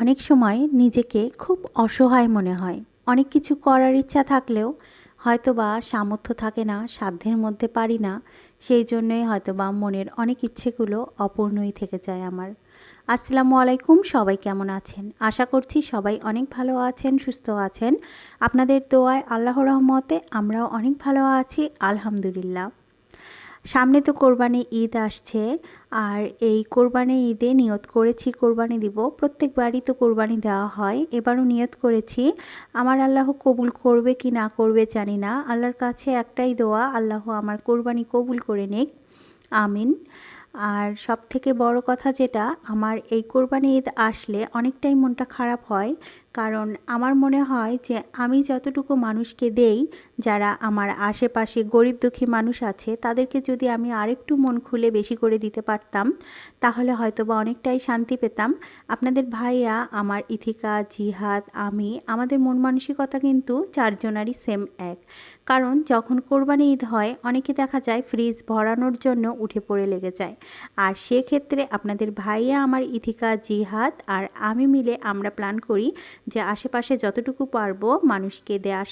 অনেক সময় নিজেকে খুব অসহায় মনে হয়। অনেক কিছু করার ইচ্ছা থাকলেও হয়তো বা সামর্থ্য থাকে না, সাধ্যের মধ্যে পারি না, সেই জন্যই হয়তো বা মনের অনেক ইচ্ছেগুলো অপূর্ণই থেকে যায় আমার। আসসালামু আলাইকুম, সবাই কেমন আছেন? আশা করছি সবাই অনেক ভালো আছেন, সুস্থ আছেন। আপনাদের দোয়ায় আল্লাহ রহমতে আমরাও অনেক ভালো আছি, আলহামদুলিল্লাহ। সামনে তো কোরবানি ঈদ আসছে, আর এই কোরবানি ঈদে নিয়ত করেছি কোরবানি দিব। প্রত্যেকবারই তো কোরবানি দেওয়া হয়, এবারও নিয়ত করেছি। আমার আল্লাহ কবুল করবে কি না করবে জানি না। আল্লাহর কাছে একটাই দোয়া, আল্লাহ আমার কোরবানি কবুল করে নিক। আমিন। আর সব থেকে বড় কথা যেটা, আমার এই কোরবানি ঈদ আসলে অনেকটাই মনটা খারাপ হয়। কারণ আমার মনে হয় যে আমি যতটুকু মানুষকে দেই, যারা আমার আশেপাশে গরিব দুঃখী মানুষ আছে, তাদেরকে যদি আমি আরেকটু মন খুলে বেশি করে দিতে পারতাম, তাহলে হয়তো বা অনেকটাই শান্তি পেতাম। আপনাদের ভাইয়া, আমার ইথিকা, জিহাদ, আমি, আমাদের মন মানসিকতা কিন্তু চারজনারই সেম এক। কারণ যখন কোরবানি ঈদ হয়, অনেকে দেখা যায় ফ্রিজ ভরানোর জন্য উঠে পড়ে লেগে যায়। আর সেক্ষেত্রে আপনাদের ভাইয়া, আমার ইথিকা, জিহাদ আর আমি মিলে আমরা প্ল্যান করি যে আশেপাশে যতটুকু পারব মানুষকে দেয়া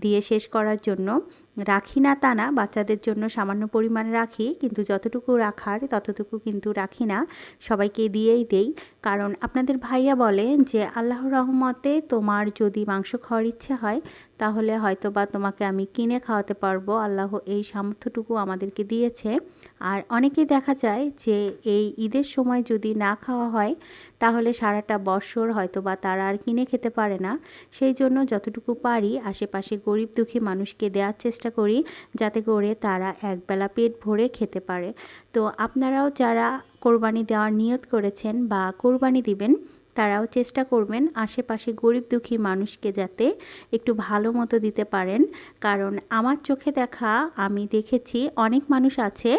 দিয়ে শেষ করার জন্য। রাখি না তা না, বাচ্চাদের জন্য সামান্য পরিমাণ রাখি, কিন্তু যতটুকু রাখার ততটুকু কিন্তু রাখি না। সবাইকে দিয়েই দেই। কারণ আপনাদের ভাইয়া বলে যে, আল্লাহর রহমতে তোমার যদি মাংস খাওয়ার ইচ্ছে হয়, তাহলে হয়তো বা তোমাকে আমি কিনে খাওয়াতে পারব। আল্লাহ এই সামর্থ্যটুকু আমাদেরকে দিয়েছে। আর অনেকেই দেখা যায় যে, এই ঈদের সময় যদি না খাওয়া হয়, তাহলে সারাটা বছর হয়তো বা তারা আর কিনে খেতে পারে না। সেই জন্য যতটুকু পারি, আশেপাশে গরিব দুঃখী মানুষকে দেওয়ার চেষ্টা করি যাতে করে তারা একবেলা পেট ভরে খেতে পারে। তো আপনারাও যারা কোরবানি দেওয়ার নিয়ত করেছেন বা কোরবানি দিবেন তারাও চেষ্টা করবেন আশেপাশে গরিব দুঃখী মানুষকে যাতে একটু ভালো মতো দিতে পারেন। কারণ আমার চোখে দেখা, আমি দেখেছি অনেক মানুষ আছে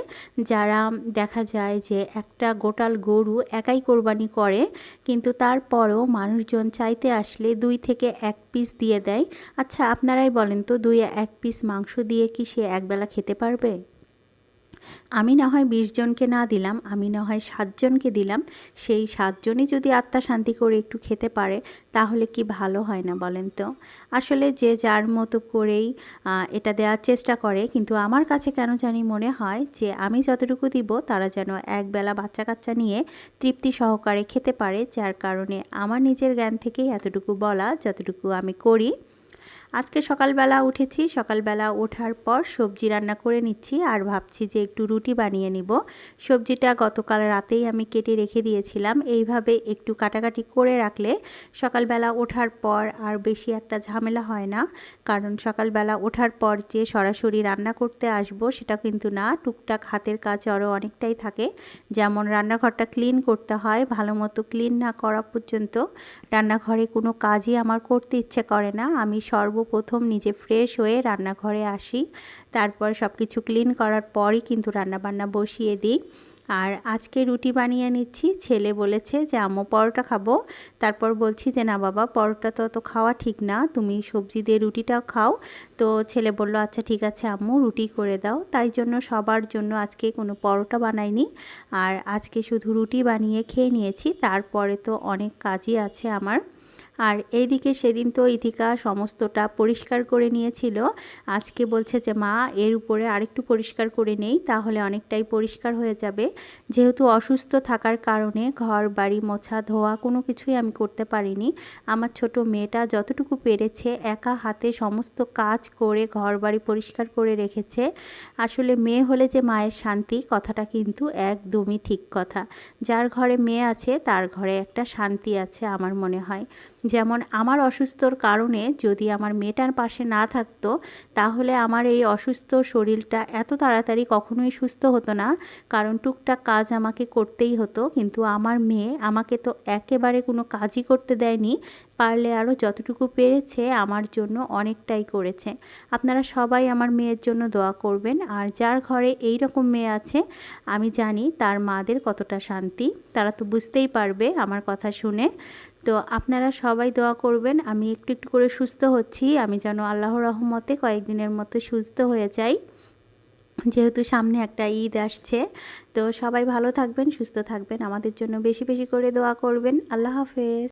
যারা দেখা যায় যে একটা গোটাল গরু একাই কোরবানি করে, কিন্তু তারপরও মানুষজন চাইতে আসলে দুই থেকে এক পিস দিয়ে দেয়। আচ্ছা আপনারাই বলেন তো দুই এক পিস মাংস দিয়ে কি সে একবেলা খেতে পারবে? আমি না হয় বিশ জনকে না দিলাম, আমি না হয় সাতজনকে দিলাম, সেই সাতজনই যদি আত্মা শান্তি করে একটু খেতে পারে, তাহলে কি ভালো হয় না বলেন তো? আসলে যে যার মতো করেই এটা দেওয়ার চেষ্টা করে, কিন্তু আমার কাছে কেন জানি মনে হয় যে আমি যতটুকু দিব, তারা যেন একবেলা বাচ্চা কাচ্চা নিয়ে তৃপ্তি সহকারে খেতে পারে, যার কারণে আমার নিজের জ্ঞান থেকেই এতটুকু বলা, যতটুকু আমি করি আজকে সকালবেলা উঠেছি, সকালবেলা ওঠার পর সবজি রান্না করে নিচ্ছি আর ভাবছি যে একটু রুটি বানিয়ে নিব। সবজিটা গতকাল রাতেই আমি কেটে রেখে দিয়েছিলাম। এইভাবে একটু কাটাকাটি করে রাখলে সকালবেলা ওঠার পর আর বেশি একটা ঝামেলা হয় না। কারণ সকালবেলা ওঠার পর যে সরাসরি রান্না করতে আসব সেটা কিন্তু না, টুকটাক হাতের কাজ আরও অনেকটাই থাকে। যেমন রান্নাঘরটা ক্লিন করতে হয়, ভালো মতো ক্লিন না করা পর্যন্ত রান্নাঘরে কোনো কাজই আমার করতে ইচ্ছে করে না। আমি সর্ব সর্বপ্রথম নিজে ফ্রেশ হয়ে রান্নাঘরে আসি। তারপর সব কিছু ক্লিন করার পরই কিন্তু রান্নাবান্না বসিয়ে দিই। আর আজকে রুটি বানিয়ে নিচ্ছি। ছেলে বলেছে যে, আম্মু, পরোটা খাব। তারপর বলছি যে, না বাবা, পরোটা তো অত খাওয়া ঠিক না। তুমি সবজি দিয়ে রুটিটাও খাও। তো ছেলে বলল আচ্ছা ঠিক আছে আম্মু, রুটি করে দাও। তাই জন্য সবার জন্য আজকে কোনো পরোটা বানাইনি। আর আজকে শুধু রুটি বানিয়ে খেয়ে নিয়েছি। তারপরে তো অনেক কাজই আছে আমার। আর এইদিকে সেদিন তো ইথিকা সমস্তটা পরিষ্কার করে নিয়েছিল। আজকে বলছে যে, মা, এর উপরে আরেকটু পরিষ্কার করে নেই, তাহলে অনেকটাই পরিষ্কার হয়ে যাবে। যেহেতু অসুস্থ থাকার কারণে ঘর, বাড়ি মোছা, ধোয়া কোনো কিছুই আমি করতে পারিনি। আমার ছোট মেয়েটা যতটুকু পেরেছে, একা হাতে সমস্ত কাজ করে ঘর, বাড়ি পরিষ্কার করে রেখেছে। আসলে মেয়ে হলে যে মায়ের শান্তি, কথাটা কিন্তু একদমই ঠিক কথা। যার ঘরে মেয়ে আছে, তার ঘরে একটা শান্তি আছে, আমার মনে হয়। যেমন আমার অসুস্থর কারণে যদি আমার মেয়েটার পাশে না থাকতো, তাহলে আমার এই অসুস্থ শরীরটা এত তাড়াতাড়ি কখনোই সুস্থ হতো না। কারণ টুকটাক কাজ আমাকে করতেই হতো, কিন্তু আমার মেয়ে আমাকে তো একেবারে কোনো কাজই করতে দেয়নি। পারলে আরও যতটুকু পেরেছে আমার জন্য অনেকটাই করেছে। আপনারা সবাই আমার মেয়ের জন্য দোয়া করবেন। আর যার ঘরে এই রকম মেয়ে আছে, আমি জানি তার মাদের কতটা শান্তি। তারা তো বুঝতেই পারবে আমার কথা শুনে। তো আপনারা সবাই দোয়া করবেন, আমি একটু একটু করে সুস্থ হচ্ছি, আমি যেন আল্লাহ রহমতে কয়েকদিনের মতো সুস্থ হয়ে যাই। যেহেতু সামনে একটা ঈদ আসছে, তো সবাই ভালো থাকবেন, সুস্থ থাকবেন, আমাদের জন্য বেশি বেশি করে দোয়া করবেন। আল্লাহ হাফেজ।